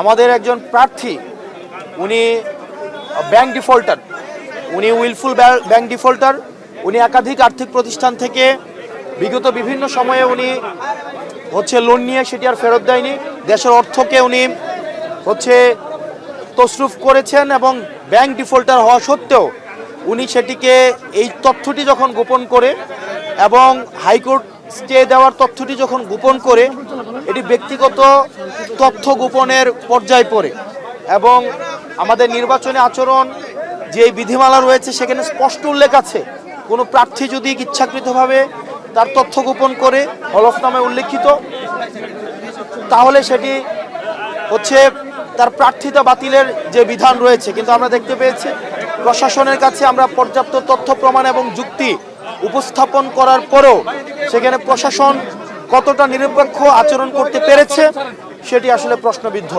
আমাদের একজন প্রার্থী, উনি ব্যাংক ডিফল্টার উনি উইলফুল ব্যাংক ডিফল্টার উনি একাধিক আর্থিক প্রতিষ্ঠান থেকে বিগত বিভিন্ন সময়ে উনি হচ্ছে লোন নিয়ে সেটি আর ফেরত দেয়নি। দেশের অর্থকে উনি হচ্ছে তসরুফ করেছেন এবং ব্যাংক ডিফল্টার হওয়া সত্ত্বেও উনি সেটিকে এই তথ্যটি যখন গোপন করে এবং হাইকোর্ট স্টে দেওয়ার তথ্যটি যখন গোপন করে, এটি ব্যক্তিগত তথ্য গোপনের পর্যায়ে পড়ে এবং আমাদের নির্বাচনী আচরণ যে বিধিমালা রয়েছে, সেখানে স্পষ্ট উল্লেখ আছে। কোনো প্রার্থী যদি ইচ্ছাকৃতভাবে তার তথ্য গোপন করে হলফনামে উল্লেখিত, তাহলে সেটি হচ্ছে তার প্রার্থিতা বাতিলের যে বিধান রয়েছে। কিন্তু আমরা দেখতে পেয়েছি, প্রশাসনের কাছে আমরা পর্যাপ্ত তথ্য, প্রমাণ এবং যুক্তি উপস্থাপন করার পরেও সেখানে প্রশাসন কতটা নিরপেক্ষ আচরণ করতে পেরেছে সেটি আসলে প্রশ্নবিদ্ধ।